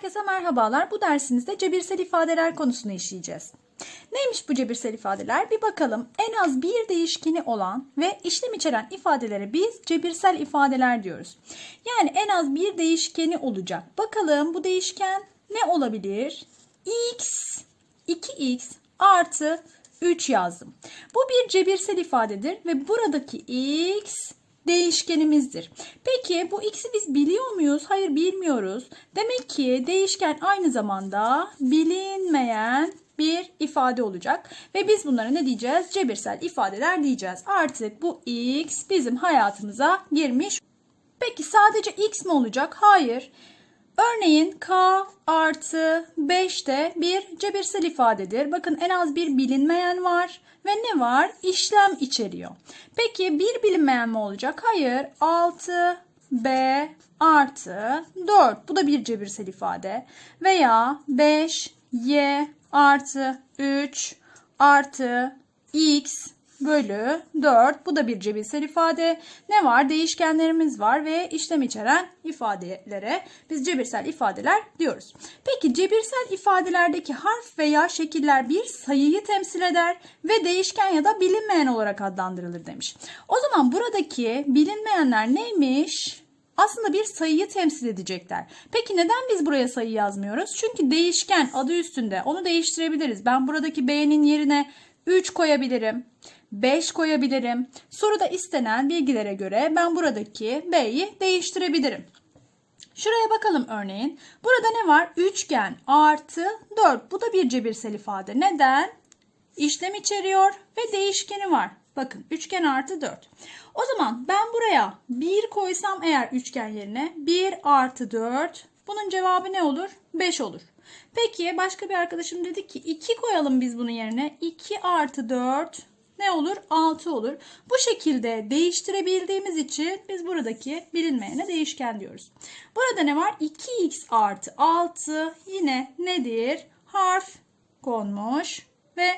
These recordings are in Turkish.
Herkese merhabalar. Bu dersimizde cebirsel ifadeler konusunu işleyeceğiz. Neymiş bu cebirsel ifadeler? Bir bakalım. En az bir değişkeni olan ve işlem içeren ifadelere biz cebirsel ifadeler diyoruz. Yani en az bir değişkeni olacak. Bakalım bu değişken ne olabilir? x, 2x artı 3 yazdım. Bu bir cebirsel ifadedir ve buradaki x değişkenimizdir. Peki bu x'i biz biliyor muyuz? Hayır bilmiyoruz. Demek ki değişken aynı zamanda bilinmeyen bir ifade olacak. Ve biz bunlara ne diyeceğiz? Cebirsel ifadeler diyeceğiz. Artık bu x bizim hayatımıza girmiş. Peki sadece x mi olacak? Hayır. Örneğin k artı 5 de bir cebirsel ifadedir. Bakın en az bir bilinmeyen var ve ne var? İşlem içeriyor. Peki bir bilinmeyen mi olacak? Hayır. 6 b artı 4. Bu da bir cebirsel ifade. Veya 5 y artı 3 artı x bölü 4. Bu da bir cebirsel ifade. Ne var? Değişkenlerimiz var ve işlem içeren ifadelere biz cebirsel ifadeler diyoruz. Peki cebirsel ifadelerdeki harf veya şekiller bir sayıyı temsil eder ve değişken ya da bilinmeyen olarak adlandırılır demiş. O zaman buradaki bilinmeyenler neymiş? aslında bir sayıyı temsil edecekler. Peki neden biz buraya sayı yazmıyoruz? Çünkü değişken adı üstünde onu değiştirebiliriz. Ben buradaki B'nin yerine 3 koyabilirim. 5 koyabilirim. Soruda istenen bilgilere göre ben buradaki B'yi değiştirebilirim. Şuraya bakalım örneğin. Burada ne var? Üçgen artı 4. Bu da bir cebirsel ifade. Neden? İşlem içeriyor ve değişkeni var. Bakın üçgen artı 4. O zaman ben buraya 1 koysam eğer üçgen yerine 1 artı 4 bunun cevabı ne olur? 5 olur. Peki başka bir arkadaşım dedi ki 2 koyalım biz bunun yerine. 2 artı 4 ne olur? 6 olur. Bu şekilde değiştirebildiğimiz için biz buradaki bilinmeyene değişken diyoruz. Burada ne var? 2x artı 6 yine nedir? Harf konmuş ve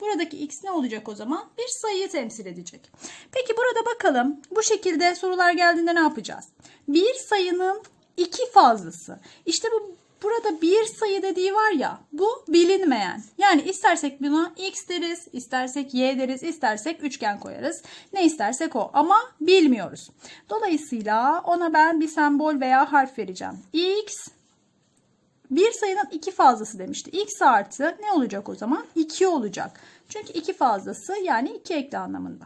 buradaki x ne olacak o zaman? Bir sayıyı temsil edecek. Peki burada bakalım bu şekilde sorular geldiğinde ne yapacağız? Bir sayının iki fazlası. İşte bu burada bir sayı dediği var ya bu bilinmeyen. Yani istersek buna x deriz, istersek y deriz, istersek üçgen koyarız. Ne istersek o ama bilmiyoruz. Dolayısıyla ona ben bir sembol veya harf vereceğim. x bir sayının iki fazlası demişti. x artı ne olacak o zaman? 2 olacak. Çünkü iki fazlası yani 2 ekli anlamında.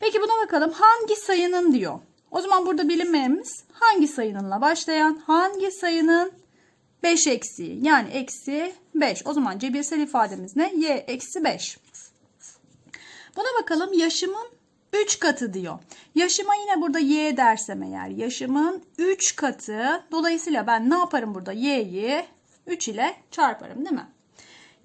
Peki buna bakalım hangi sayının diyor. O zaman burada bilinmeyenimiz hangi sayınınla başlayan, hangi sayının 5 eksiği yani eksi 5. O zaman cebirsel ifademiz ne? y eksi 5. Buna bakalım yaşımın 3 katı diyor. Yaşıma yine burada y dersem eğer yaşımın 3 katı. Dolayısıyla ben ne yaparım burada? y'yi 3 ile çarparım değil mi?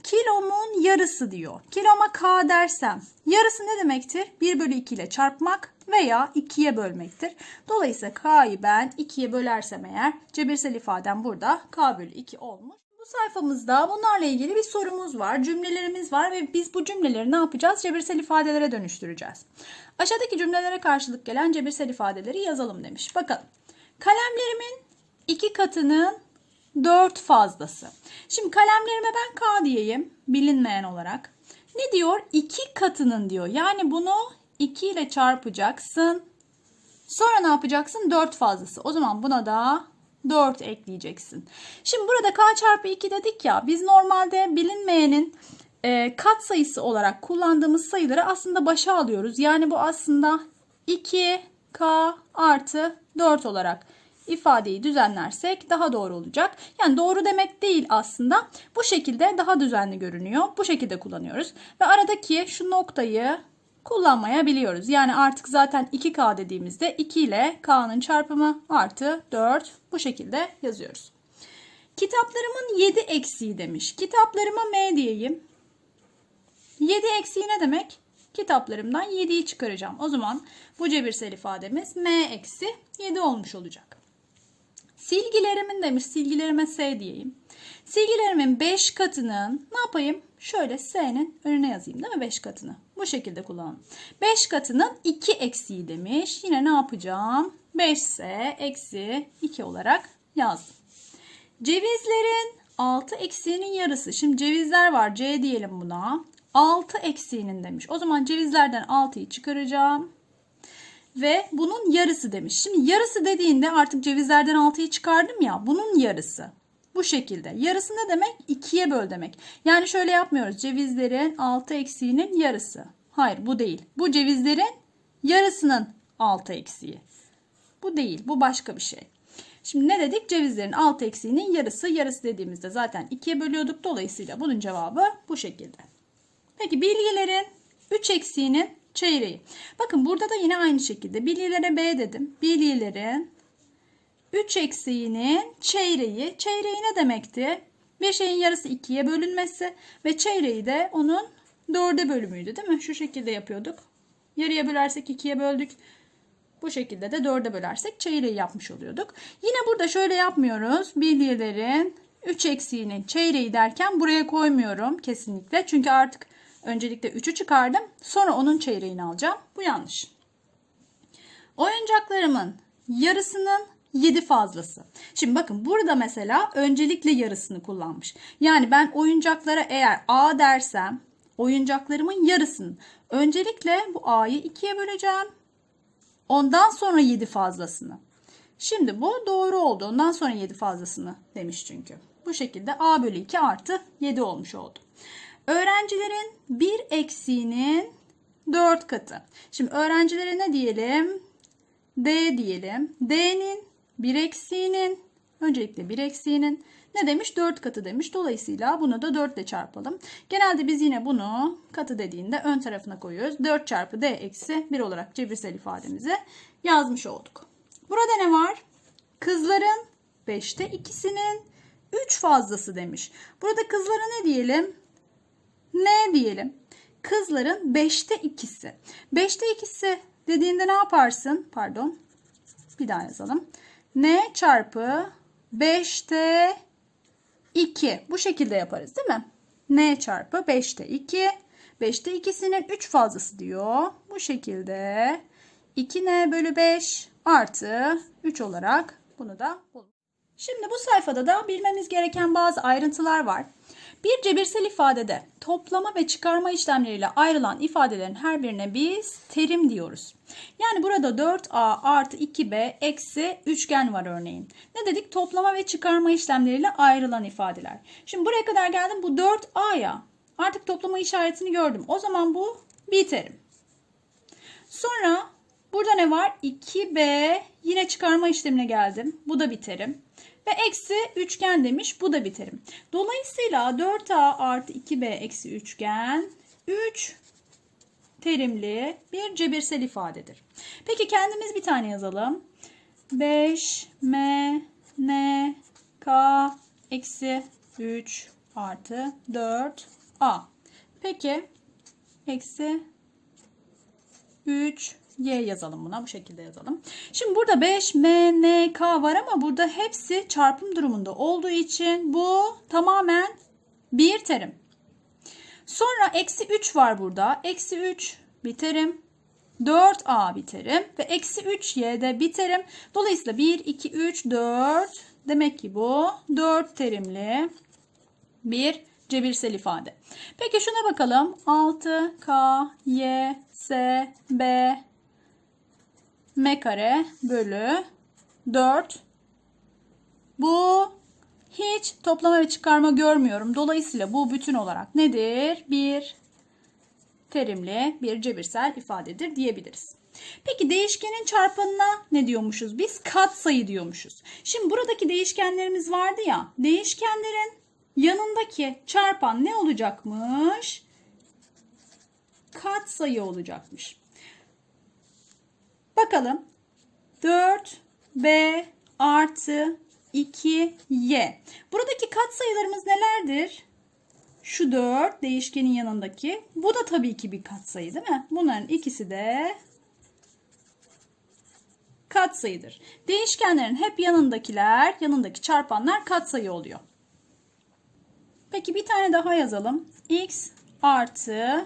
Kilomun yarısı diyor. Kiloma k dersem yarısı ne demektir? 1 bölü 2 ile çarpmak veya 2'ye bölmektir. Dolayısıyla k'yı ben 2'ye bölersem eğer cebirsel ifadem burada k bölü 2 olmuş. Bu sayfamızda bunlarla ilgili bir sorumuz var, cümlelerimiz var ve biz bu cümleleri ne yapacağız? Cebirsel ifadelere dönüştüreceğiz. Aşağıdaki cümlelere karşılık gelen cebirsel ifadeleri yazalım demiş. Bakalım. Kalemlerimin iki katının 4 fazlası. Şimdi kalemlerime ben K diyeyim bilinmeyen olarak. Ne diyor? 2 katının diyor. Yani bunu 2 ile çarpacaksın. Sonra ne yapacaksın? 4 fazlası. O zaman buna da 4 ekleyeceksin. Şimdi burada k çarpı 2 dedik ya biz normalde bilinmeyenin e, kat sayısı olarak kullandığımız sayıları aslında başa alıyoruz. Yani bu aslında 2k artı 4 olarak ifadeyi düzenlersek daha doğru olacak. Yani doğru demek değil aslında. Bu şekilde daha düzenli görünüyor. Bu şekilde kullanıyoruz. Ve aradaki şu noktayı kullanmayabiliyoruz. Yani artık zaten 2K dediğimizde 2 ile K'nın çarpımı artı 4 bu şekilde yazıyoruz. Kitaplarımın 7 eksiği demiş. Kitaplarıma M diyeyim. 7 eksiği ne demek? Kitaplarımdan 7'yi çıkaracağım. O zaman bu cebirsel ifademiz M eksi 7 olmuş olacak. Silgilerimin demiş. Silgilerime S diyeyim. Silgilerimin 5 katının ne yapayım? Şöyle S'nin önüne yazayım değil mi 5 katını? Bu şekilde kullanalım. 5 katının 2 eksiği demiş. Yine ne yapacağım? 5S eksi 2 olarak yazdım. Cevizlerin 6 eksiğinin yarısı. Şimdi cevizler var. C diyelim buna. 6 eksiğinin demiş. O zaman cevizlerden 6'yı çıkaracağım. Ve bunun yarısı demiş. Şimdi yarısı dediğinde artık cevizlerden 6'yı çıkardım ya. Bunun yarısı. Bu şekilde. Yarısı ne demek? 2'ye böl demek. Yani şöyle yapmıyoruz. Cevizlerin 6 eksiğinin yarısı. Hayır bu değil. Bu cevizlerin yarısının 6 eksiği. Bu değil. Bu başka bir şey. Şimdi ne dedik? Cevizlerin 6 eksiğinin yarısı. Yarısı dediğimizde zaten 2'ye bölüyorduk. Dolayısıyla bunun cevabı bu şekilde. Peki bilgilerin 3 eksiğinin çeyreği. Bakın burada da yine aynı şekilde bilgilere B dedim. Bilgilerin 3 eksiğinin çeyreği. Çeyreği ne demekti? Bir şeyin yarısı 2'ye bölünmesi ve çeyreği de onun 4'e bölümüydü değil mi? Şu şekilde yapıyorduk. Yarıya bölersek 2'ye böldük. Bu şekilde de 4'e bölersek çeyreği yapmış oluyorduk. Yine burada şöyle yapmıyoruz. Bilgilerin 3 eksiğinin çeyreği derken buraya koymuyorum kesinlikle. Çünkü artık öncelikle 3'ü çıkardım. Sonra onun çeyreğini alacağım. Bu yanlış. Oyuncaklarımın yarısının 7 fazlası. Şimdi bakın burada mesela öncelikle yarısını kullanmış. Yani ben oyuncaklara eğer A dersem oyuncaklarımın yarısını öncelikle bu A'yı 2'ye böleceğim. Ondan sonra 7 fazlasını. Şimdi bu doğru oldu. Ondan sonra 7 fazlasını demiş çünkü. Bu şekilde A bölü 2 artı 7 olmuş oldu. Öğrencilerin bir eksiğinin 4 katı. Şimdi öğrencilere ne diyelim? D diyelim. D'nin bir eksiğinin öncelikle bir eksiğinin ne demiş? 4 katı demiş. Dolayısıyla bunu da 4 ile çarpalım. Genelde biz yine bunu katı dediğinde ön tarafına koyuyoruz. 4 çarpı D eksi 1 olarak cebirsel ifademizi yazmış olduk. Burada ne var? Kızların 5'te ikisinin 3 fazlası demiş. Burada kızlara ne diyelim? Ne diyelim? Kızların 5'te ikisi. 5'te ikisi dediğinde ne yaparsın? Pardon. Bir daha yazalım. N çarpı 5'te 2. Bu şekilde yaparız değil mi? N çarpı 5'te 2. 5'te 2'sinin 3 fazlası diyor. Bu şekilde 2N bölü 5 artı 3 olarak bunu da bulalım. Şimdi bu sayfada da bilmemiz gereken bazı ayrıntılar var. Bir cebirsel ifadede toplama ve çıkarma işlemleriyle ayrılan ifadelerin her birine biz terim diyoruz. Yani burada 4a artı 2b eksi üçgen var örneğin. Ne dedik? Toplama ve çıkarma işlemleriyle ayrılan ifadeler. Şimdi buraya kadar geldim. Bu 4a ya. Artık toplama işaretini gördüm. O zaman bu bir terim. Sonra burada ne var? 2b yine çıkarma işlemine geldim. Bu da bir terim. Ve eksi üçgen demiş. Bu da bir terim. Dolayısıyla 4a artı 2b eksi üçgen 3 terimli bir cebirsel ifadedir. Peki kendimiz bir tane yazalım. 5 m n k eksi 3 artı 4 a. Peki eksi 3 y yazalım buna bu şekilde yazalım. Şimdi burada 5 m n k var ama burada hepsi çarpım durumunda olduğu için bu tamamen bir terim. Sonra eksi 3 var burada. Eksi 3 bir terim. 4a bir terim ve eksi 3y de bir terim. Dolayısıyla 1, 2, 3, 4 demek ki bu 4 terimli bir cebirsel ifade. Peki şuna bakalım. 6 k y s b m kare bölü 4. Bu hiç toplama ve çıkarma görmüyorum. Dolayısıyla bu bütün olarak nedir? Bir terimli bir cebirsel ifadedir diyebiliriz. Peki değişkenin çarpanına ne diyormuşuz? Biz katsayı diyormuşuz. Şimdi buradaki değişkenlerimiz vardı ya. Değişkenlerin yanındaki çarpan ne olacakmış? Katsayı olacakmış. Bakalım. 4b artı 2y. Buradaki katsayılarımız nelerdir? Şu 4 değişkenin yanındaki. Bu da tabii ki bir katsayı değil mi? Bunların ikisi de katsayıdır. Değişkenlerin hep yanındakiler, yanındaki çarpanlar katsayı oluyor. Peki bir tane daha yazalım. x artı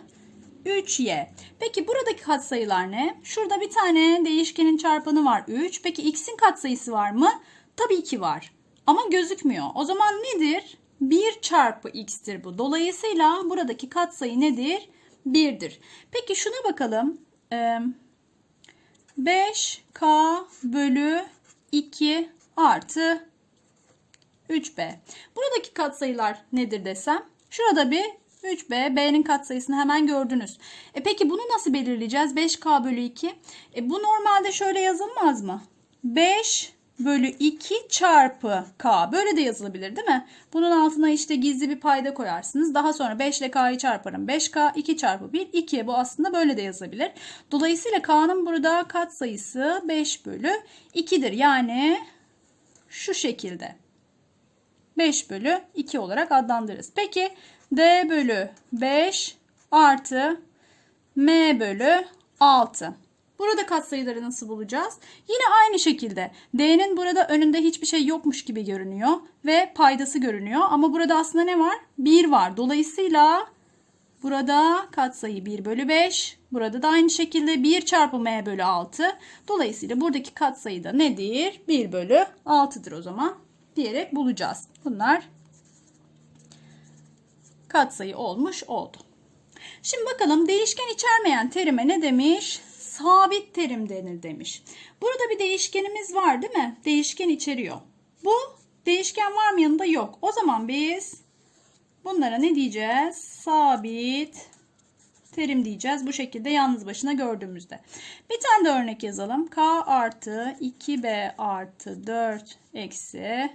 3y. Peki buradaki katsayılar ne? Şurada bir tane değişkenin çarpanı var 3. Peki x'in katsayısı var mı? Tabii ki var. Ama gözükmüyor. O zaman nedir? 1 çarpı x'tir bu. Dolayısıyla buradaki katsayı nedir? 1'dir. Peki şuna bakalım. Ee, 5k bölü 2 artı 3b. Buradaki katsayılar nedir desem? Şurada bir 3b, b'nin katsayısını hemen gördünüz. E peki bunu nasıl belirleyeceğiz? 5k bölü 2. E bu normalde şöyle yazılmaz mı? 5 bölü 2 çarpı k. Böyle de yazılabilir değil mi? Bunun altına işte gizli bir payda koyarsınız. Daha sonra 5 ile k'yı çarparım. 5k 2 çarpı 1 2. Bu aslında böyle de yazılabilir. Dolayısıyla k'nın burada katsayısı 5 bölü 2'dir. Yani şu şekilde. 5 bölü 2 olarak adlandırırız. Peki d bölü 5 artı m bölü 6. Burada katsayıları nasıl bulacağız? Yine aynı şekilde d'nin burada önünde hiçbir şey yokmuş gibi görünüyor ve paydası görünüyor. Ama burada aslında ne var? 1 var. Dolayısıyla burada katsayı 1 bölü 5. Burada da aynı şekilde 1 çarpı m bölü 6. Dolayısıyla buradaki katsayı da nedir? 1 bölü 6'dır o zaman diyerek bulacağız. Bunlar katsayı olmuş oldu. Şimdi bakalım değişken içermeyen terime ne demiş? Sabit terim denir demiş. Burada bir değişkenimiz var değil mi? Değişken içeriyor. Bu değişken var mı yanında? Yok. O zaman biz bunlara ne diyeceğiz? Sabit terim diyeceğiz. Bu şekilde yalnız başına gördüğümüzde. Bir tane de örnek yazalım. K artı 2B artı 4 eksi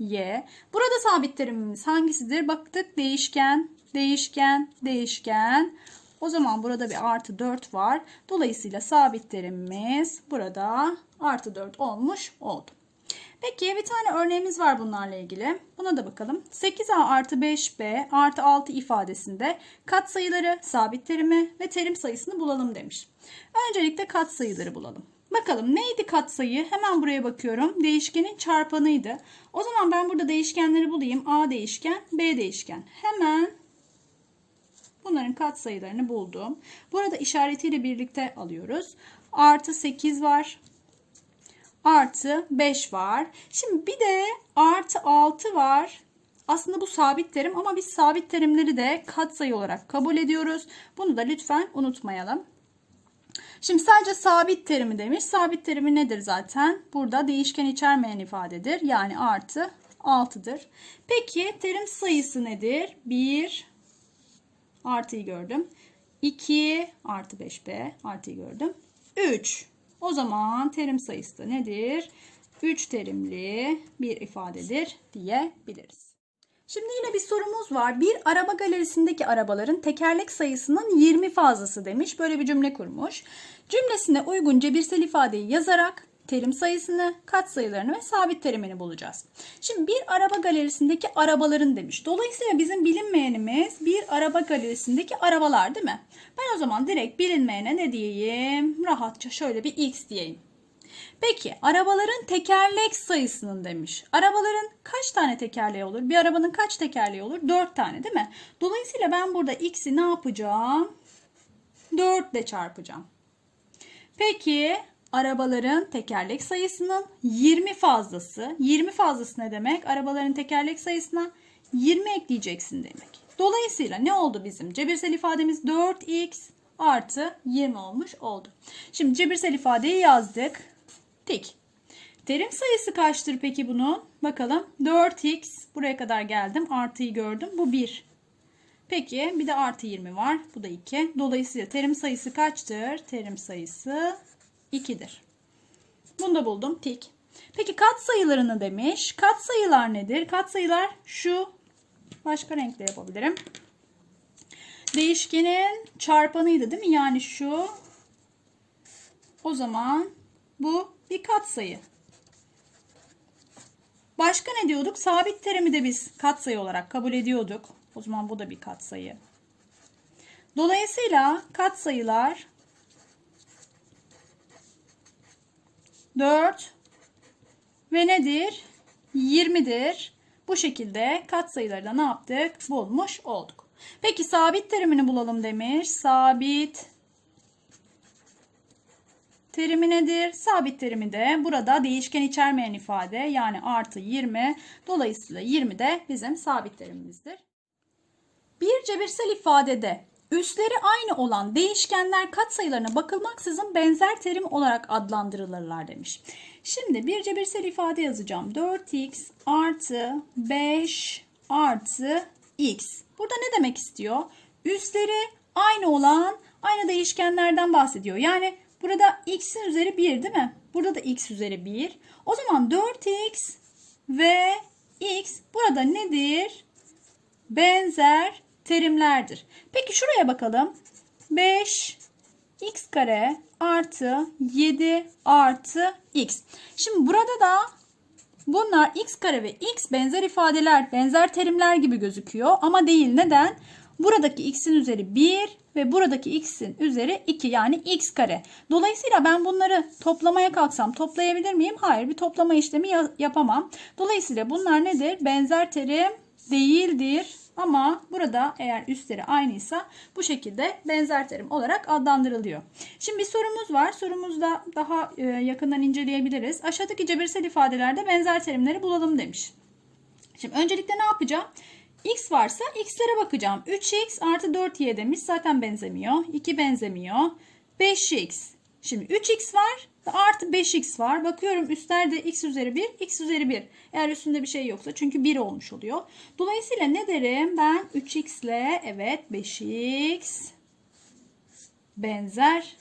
3Y. Burada sabit terimimiz hangisidir? Baktık değişken, değişken, değişken. O zaman burada bir artı 4 var. Dolayısıyla sabit terimimiz burada artı 4 olmuş oldu. Peki bir tane örneğimiz var bunlarla ilgili. Buna da bakalım. 8a artı 5b artı 6 ifadesinde katsayıları, sabit terimi ve terim sayısını bulalım demiş. Öncelikle katsayıları bulalım. Bakalım neydi katsayı? Hemen buraya bakıyorum. Değişkenin çarpanıydı. O zaman ben burada değişkenleri bulayım. A değişken, B değişken. Hemen bunların katsayılarını buldum. Burada işaretiyle birlikte alıyoruz. Artı 8 var artı 5 var. Şimdi bir de artı 6 var. Aslında bu sabit terim ama biz sabit terimleri de katsayı olarak kabul ediyoruz. Bunu da lütfen unutmayalım. Şimdi sadece sabit terimi demiş. Sabit terimi nedir zaten? Burada değişken içermeyen ifadedir. Yani artı 6'dır. Peki terim sayısı nedir? 1 artıyı gördüm. 2 artı 5b artıyı gördüm. 3 o zaman terim sayısı da nedir? 3 terimli bir ifadedir diyebiliriz. Şimdi yine bir sorumuz var. Bir araba galerisindeki arabaların tekerlek sayısının 20 fazlası demiş. Böyle bir cümle kurmuş. Cümlesine uygun cebirsel ifadeyi yazarak terim sayısını, katsayılarını ve sabit terimini bulacağız. Şimdi bir araba galerisindeki arabaların demiş. Dolayısıyla bizim bilinmeyenimiz bir araba galerisindeki arabalar değil mi? Ben o zaman direkt bilinmeyene ne diyeyim? Rahatça şöyle bir x diyeyim. Peki arabaların tekerlek sayısının demiş. Arabaların kaç tane tekerleği olur? Bir arabanın kaç tekerleği olur? 4 tane değil mi? Dolayısıyla ben burada x'i ne yapacağım? 4 ile çarpacağım. Peki arabaların tekerlek sayısının 20 fazlası. 20 fazlası ne demek? Arabaların tekerlek sayısına 20 ekleyeceksin demek. Dolayısıyla ne oldu bizim? Cebirsel ifademiz 4x artı 20 olmuş oldu. Şimdi cebirsel ifadeyi yazdık. Tik. Terim sayısı kaçtır peki bunun? Bakalım 4x buraya kadar geldim. Artıyı gördüm. Bu 1. Peki bir de artı 20 var. Bu da 2. Dolayısıyla terim sayısı kaçtır? Terim sayısı 2'dir. Bunu da buldum. Tik. Peki kat sayılarını demiş. Kat sayılar nedir? Kat sayılar şu. Başka renkle yapabilirim. Değişkenin çarpanıydı değil mi? Yani şu. O zaman bu bir katsayı. Başka ne diyorduk? Sabit terimi de biz katsayı olarak kabul ediyorduk. O zaman bu da bir katsayı. Dolayısıyla katsayılar 4 ve nedir? 20'dir. Bu şekilde katsayıları da ne yaptık? Bulmuş olduk. Peki sabit terimini bulalım demiş. Sabit terimi nedir? Sabit terimi de burada değişken içermeyen ifade yani artı 20. Dolayısıyla 20 de bizim sabit terimimizdir. Bir cebirsel ifadede üsleri aynı olan değişkenler katsayılarına bakılmaksızın benzer terim olarak adlandırılırlar demiş. Şimdi bir cebirsel ifade yazacağım. 4x artı 5 artı x. Burada ne demek istiyor? Üsleri aynı olan aynı değişkenlerden bahsediyor. Yani burada x'in üzeri 1 değil mi? Burada da x üzeri 1. O zaman 4x ve x burada nedir? benzer terimlerdir. Peki şuraya bakalım. 5 x kare artı 7 artı x. Şimdi burada da bunlar x kare ve x benzer ifadeler, benzer terimler gibi gözüküyor ama değil. Neden? Buradaki x'in üzeri 1 ve buradaki x'in üzeri 2 yani x kare. Dolayısıyla ben bunları toplamaya kalksam toplayabilir miyim? Hayır bir toplama işlemi ya- yapamam. Dolayısıyla bunlar nedir? Benzer terim değildir. Ama burada eğer üstleri aynıysa bu şekilde benzer terim olarak adlandırılıyor. Şimdi bir sorumuz var. Sorumuzda daha e, yakından inceleyebiliriz. Aşağıdaki cebirsel ifadelerde benzer terimleri bulalım demiş. Şimdi öncelikle ne yapacağım? X varsa x'lere bakacağım. 3x artı 4y demiş. Zaten benzemiyor. 2 benzemiyor. 5x. Şimdi 3x var artı 5x var. Bakıyorum üstlerde x üzeri 1, x üzeri 1. Eğer üstünde bir şey yoksa çünkü 1 olmuş oluyor. Dolayısıyla ne derim? Ben 3x ile evet 5x benzer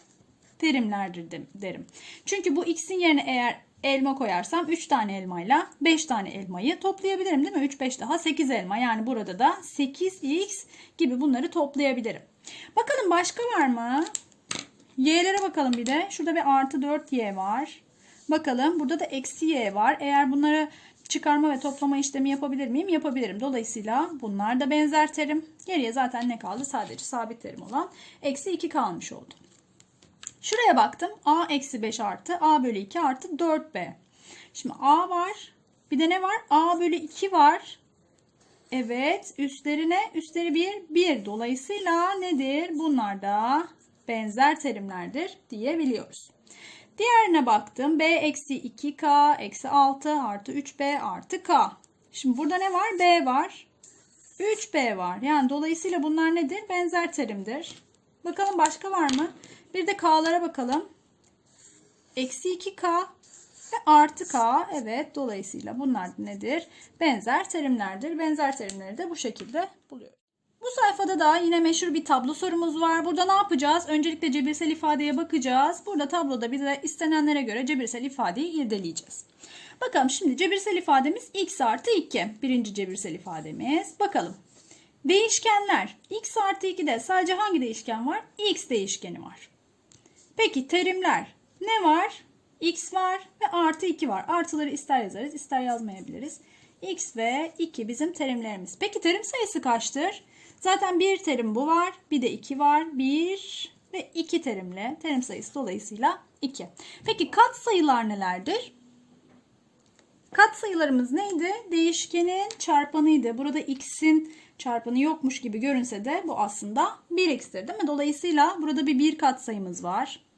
terimlerdir de- derim. Çünkü bu x'in yerine eğer elma koyarsam 3 tane elmayla 5 tane elmayı toplayabilirim değil mi? 3 5 daha 8 elma. Yani burada da 8x gibi bunları toplayabilirim. Bakalım başka var mı? Y'lere bakalım bir de. Şurada bir artı 4y var. Bakalım burada da eksi y var. Eğer bunları çıkarma ve toplama işlemi yapabilir miyim? Yapabilirim. Dolayısıyla bunlar da benzer terim. Geriye zaten ne kaldı? Sadece sabit terim olan eksi 2 kalmış oldu. Şuraya baktım. A eksi 5 artı A bölü 2 artı 4B. Şimdi A var. Bir de ne var? A bölü 2 var. Evet. Üstlerine üstleri 1 1. Dolayısıyla nedir? Bunlar da benzer terimlerdir diyebiliyoruz. Diğerine baktım. B eksi 2K eksi 6 artı 3B artı K. Şimdi burada ne var? B var. 3B var. Yani dolayısıyla bunlar nedir? Benzer terimdir. Bakalım başka var mı? Bir de K'lara bakalım. Eksi 2K ve artı K. Evet dolayısıyla bunlar nedir? Benzer terimlerdir. Benzer terimleri de bu şekilde buluyoruz. Bu sayfada da yine meşhur bir tablo sorumuz var. Burada ne yapacağız? Öncelikle cebirsel ifadeye bakacağız. Burada tabloda bize istenenlere göre cebirsel ifadeyi irdeleyeceğiz. Bakalım şimdi cebirsel ifademiz x artı 2. Birinci cebirsel ifademiz. Bakalım. Değişkenler. x artı 2'de sadece hangi değişken var? x değişkeni var. Peki terimler. Ne var? x var ve artı 2 var. Artıları ister yazarız ister yazmayabiliriz. x ve 2 bizim terimlerimiz. Peki terim sayısı kaçtır? Zaten bir terim bu var. Bir de 2 var. 1 ve 2 terimle terim sayısı dolayısıyla 2. Peki kat sayılar nelerdir? Kat sayılarımız neydi? Değişkenin çarpanıydı. Burada x'in çarpanı yokmuş gibi görünse de bu aslında 1x'tir değil mi? Dolayısıyla burada bir 1 kat sayımız var.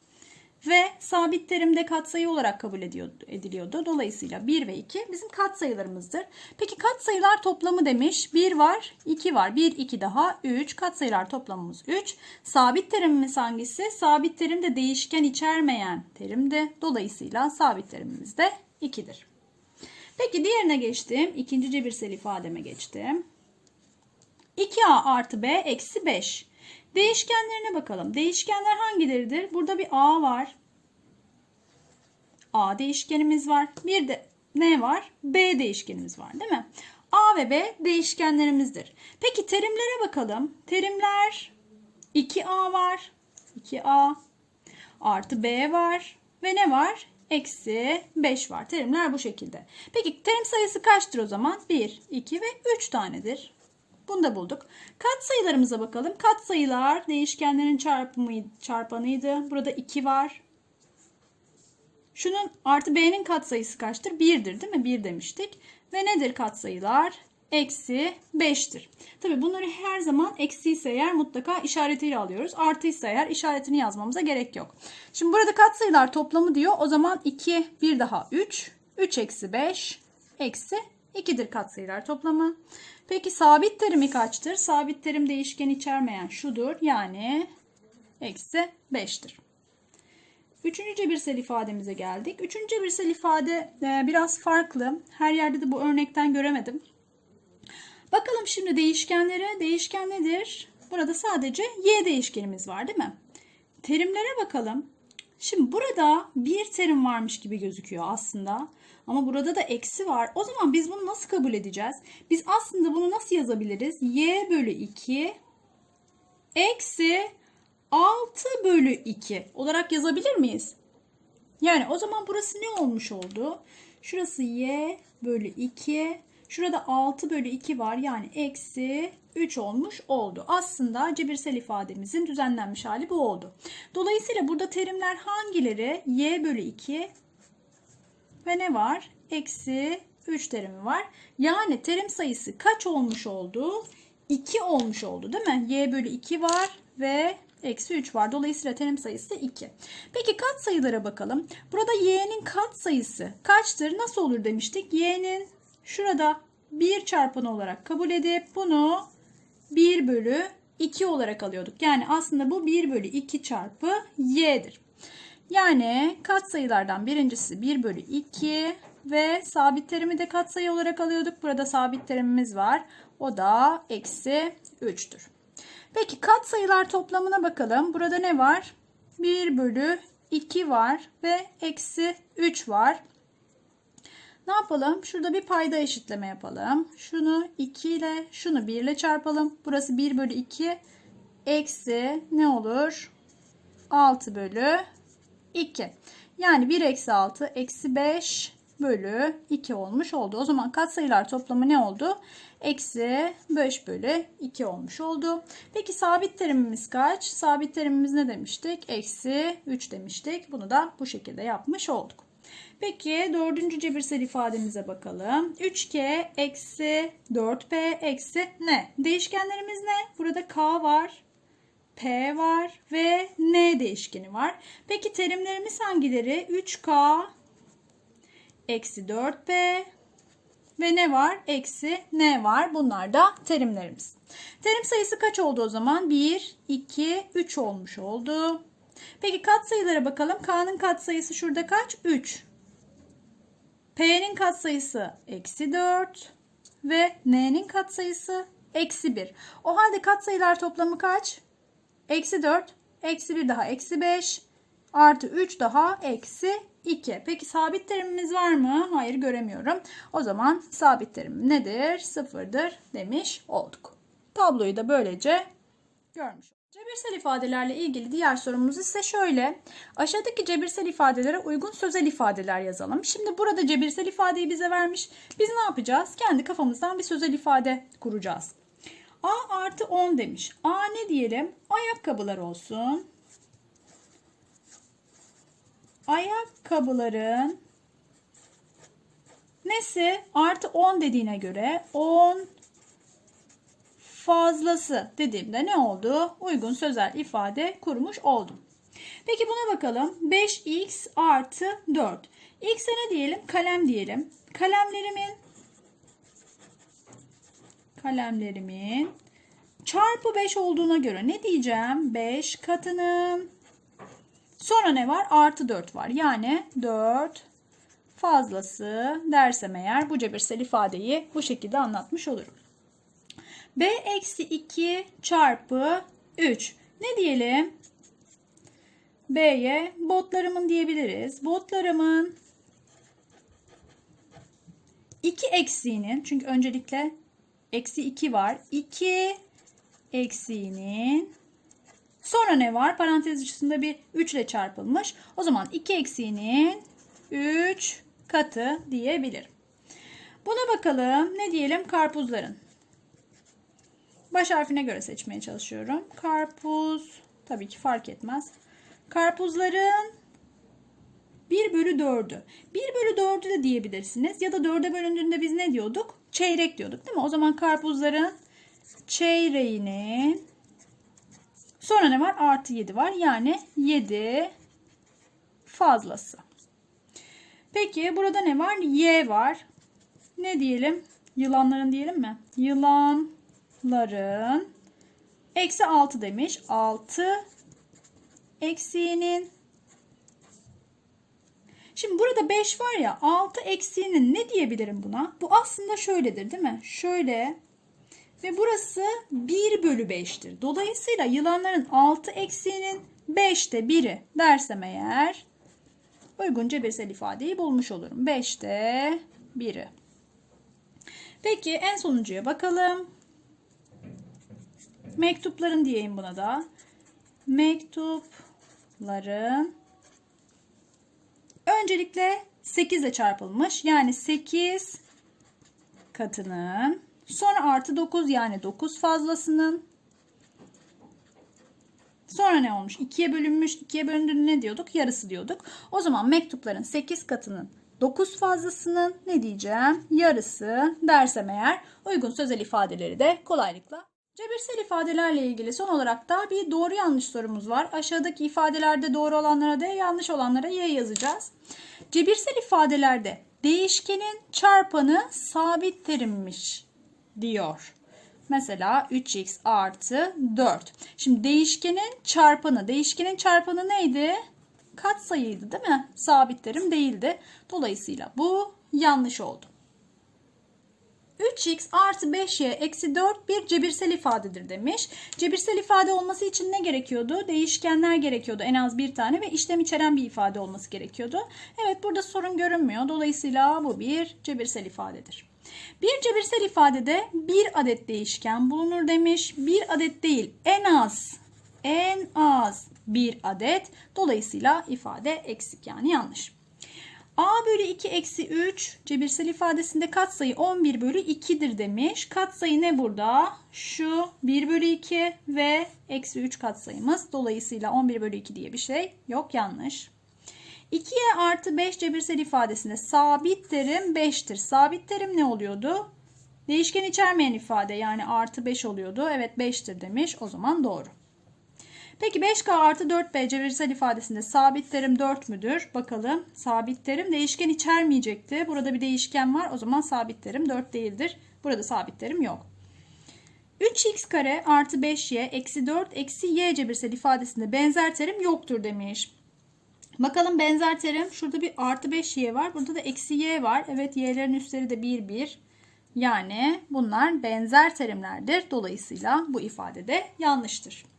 Ve sabit terimde katsayı olarak kabul ediliyordu. Dolayısıyla 1 ve 2 bizim katsayılarımızdır. Peki katsayılar toplamı demiş. 1 var, 2 var. 1, 2 daha 3. Katsayılar toplamımız 3. Sabit terimimiz hangisi? Sabit terim de değişken içermeyen terimdi. Dolayısıyla sabit terimimiz de 2'dir. Peki diğerine geçtim. İkinci cebirsel ifademe geçtim. 2a artı b eksi 5. Değişkenlerine bakalım. Değişkenler hangileridir? Burada bir a var. a değişkenimiz var. Bir de ne var? b değişkenimiz var değil mi? a ve b değişkenlerimizdir. Peki terimlere bakalım. Terimler 2a var. 2a artı b var. Ve ne var? Eksi 5 var. Terimler bu şekilde. Peki terim sayısı kaçtır o zaman? 1, 2 ve 3 tanedir. Bunu da bulduk. Kat sayılarımıza bakalım. Kat sayılar değişkenlerin çarpımı, çarpanıydı. Burada 2 var. Şunun artı b'nin kat sayısı kaçtır? 1'dir değil mi? 1 demiştik. Ve nedir kat sayılar? eksi 5'tir. Tabi bunları her zaman eksi ise eğer mutlaka işaretiyle alıyoruz. Artı ise eğer işaretini yazmamıza gerek yok. Şimdi burada katsayılar toplamı diyor. O zaman 2 bir daha 3. 3 eksi 5 eksi 2'dir katsayılar toplamı. Peki sabit terimi kaçtır? Sabit terim değişken içermeyen şudur. Yani eksi 5'tir. Üçüncü cebirsel ifademize geldik. Üçüncü cebirsel ifade e, biraz farklı. Her yerde de bu örnekten göremedim. Bakalım şimdi değişkenlere. Değişken nedir? Burada sadece y değişkenimiz var değil mi? Terimlere bakalım. Şimdi burada bir terim varmış gibi gözüküyor aslında. Ama burada da eksi var. O zaman biz bunu nasıl kabul edeceğiz? Biz aslında bunu nasıl yazabiliriz? y bölü 2 eksi 6 bölü 2 olarak yazabilir miyiz? Yani o zaman burası ne olmuş oldu? Şurası y bölü 2. Şurada 6 bölü 2 var. Yani eksi 3 olmuş oldu. Aslında cebirsel ifademizin düzenlenmiş hali bu oldu. Dolayısıyla burada terimler hangileri? y bölü 2 ve ne var? Eksi 3 terimi var. Yani terim sayısı kaç olmuş oldu? 2 olmuş oldu değil mi? y bölü 2 var ve eksi 3 var. Dolayısıyla terim sayısı 2. Peki kat sayılara bakalım. Burada y'nin kat sayısı kaçtır? Nasıl olur demiştik? y'nin şurada 1 çarpanı olarak kabul edip bunu 1 bölü 2 olarak alıyorduk. Yani aslında bu 1 bölü 2 çarpı y'dir. Yani katsayılardan birincisi 1 bölü 2 ve sabit terimi de katsayı olarak alıyorduk. Burada sabit terimimiz var. O da eksi 3'tür. Peki katsayılar toplamına bakalım. Burada ne var? 1 bölü 2 var ve eksi 3 var. Ne yapalım? Şurada bir payda eşitleme yapalım. Şunu 2 ile şunu 1 ile çarpalım. Burası 1 bölü 2 eksi ne olur? 6 bölü 2. Yani 1 eksi 6 eksi 5 bölü 2 olmuş oldu. O zaman katsayılar toplamı ne oldu? Eksi 5 bölü 2 olmuş oldu. Peki sabit terimimiz kaç? Sabit terimimiz ne demiştik? Eksi 3 demiştik. Bunu da bu şekilde yapmış olduk. Peki dördüncü cebirsel ifademize bakalım. 3K eksi 4P eksi ne? Değişkenlerimiz ne? Burada K var. P var ve N değişkeni var. Peki terimlerimiz hangileri? 3K eksi 4P ve ne var? Eksi N var. Bunlar da terimlerimiz. Terim sayısı kaç oldu o zaman? 1, 2, 3 olmuş oldu. Peki katsayılara bakalım. K'nın katsayısı şurada kaç? 3. P'nin katsayısı eksi 4 ve N'nin katsayısı eksi 1. O halde katsayılar toplamı kaç? Eksi 4, eksi 1 daha eksi 5, artı 3 daha eksi 2. Peki sabit terimimiz var mı? Hayır göremiyorum. O zaman sabit terim nedir? Sıfırdır demiş olduk. Tabloyu da böylece görmüş. Cebirsel ifadelerle ilgili diğer sorumuz ise şöyle. Aşağıdaki cebirsel ifadelere uygun sözel ifadeler yazalım. Şimdi burada cebirsel ifadeyi bize vermiş. Biz ne yapacağız? Kendi kafamızdan bir sözel ifade kuracağız. A artı 10 demiş. A ne diyelim? Ayakkabılar olsun. Ayakkabıların nesi? Artı 10 dediğine göre 10 fazlası dediğimde ne oldu? Uygun sözel ifade kurmuş oldum. Peki buna bakalım. 5x artı 4. X'e ne diyelim? Kalem diyelim. Kalemlerimin kalemlerimin çarpı 5 olduğuna göre ne diyeceğim? 5 katının sonra ne var? Artı 4 var. Yani 4 fazlası dersem eğer bu cebirsel ifadeyi bu şekilde anlatmış olurum. B eksi 2 çarpı 3. Ne diyelim? B'ye botlarımın diyebiliriz. Botlarımın 2 eksiğinin çünkü öncelikle eksi 2 var. 2 eksiğinin sonra ne var? Parantez içinde bir 3 ile çarpılmış. O zaman 2 eksiğinin 3 katı diyebilirim. Buna bakalım. Ne diyelim? Karpuzların. Baş harfine göre seçmeye çalışıyorum. Karpuz. Tabii ki fark etmez. Karpuzların 1 bölü 4'ü. 1 bölü 4'ü de diyebilirsiniz. Ya da 4'e bölündüğünde biz ne diyorduk? Çeyrek diyorduk değil mi? O zaman karpuzların çeyreğinin sonra ne var? Artı 7 var. Yani 7 fazlası. Peki burada ne var? Y var. Ne diyelim? Yılanların diyelim mi? Yılanların eksi 6 demiş. 6 eksiğinin Şimdi burada 5 var ya 6 eksiğinin ne diyebilirim buna? Bu aslında şöyledir değil mi? Şöyle ve burası 1 bölü 5'tir. Dolayısıyla yılanların 6 eksiğinin 5'te 1'i dersem eğer uygun cebirsel ifadeyi bulmuş olurum. 5'te 1'i. Peki en sonuncuya bakalım. Mektupların diyeyim buna da. Mektupların öncelikle 8 ile çarpılmış. Yani 8 katının sonra artı 9 yani 9 fazlasının Sonra ne olmuş? 2'ye bölünmüş. 2'ye bölündüğünde ne diyorduk? Yarısı diyorduk. O zaman mektupların 8 katının 9 fazlasının ne diyeceğim? Yarısı dersem eğer uygun sözel ifadeleri de kolaylıkla. Cebirsel ifadelerle ilgili son olarak da bir doğru yanlış sorumuz var. Aşağıdaki ifadelerde doğru olanlara D, yanlış olanlara Y yazacağız. Cebirsel ifadelerde değişkenin çarpanı sabit terimmiş diyor. Mesela 3x artı 4. Şimdi değişkenin çarpanı. Değişkenin çarpanı neydi? Katsayıydı değil mi? Sabit terim değildi. Dolayısıyla bu yanlış oldu. 3x artı 5y eksi 4 bir cebirsel ifadedir demiş. Cebirsel ifade olması için ne gerekiyordu? Değişkenler gerekiyordu. En az bir tane ve işlem içeren bir ifade olması gerekiyordu. Evet burada sorun görünmüyor. Dolayısıyla bu bir cebirsel ifadedir. Bir cebirsel ifadede bir adet değişken bulunur demiş. Bir adet değil en az en az bir adet. Dolayısıyla ifade eksik yani yanlış. A bölü 2 eksi 3 cebirsel ifadesinde katsayı 11 bölü 2'dir demiş. Katsayı ne burada? Şu 1 bölü 2 ve eksi 3 katsayımız. Dolayısıyla 11 bölü 2 diye bir şey yok yanlış. 2'ye artı 5 cebirsel ifadesinde sabit terim 5'tir. Sabit terim ne oluyordu? Değişken içermeyen ifade yani artı 5 oluyordu. Evet 5'tir demiş. O zaman doğru. Peki 5K artı 4B cebirsel ifadesinde sabit terim 4 müdür? Bakalım. Sabit terim değişken içermeyecekti. Burada bir değişken var. O zaman sabit terim 4 değildir. Burada sabit terim yok. 3x kare artı 5y eksi 4 eksi y cebirsel ifadesinde benzer terim yoktur demiş. Bakalım benzer terim. Şurada bir artı 5y var. Burada da eksi y var. Evet y'lerin üstleri de 1 1. Yani bunlar benzer terimlerdir. Dolayısıyla bu ifade de yanlıştır.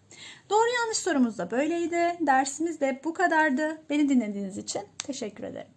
Doğru yanlış sorumuz da böyleydi. Dersimiz de bu kadardı. Beni dinlediğiniz için teşekkür ederim.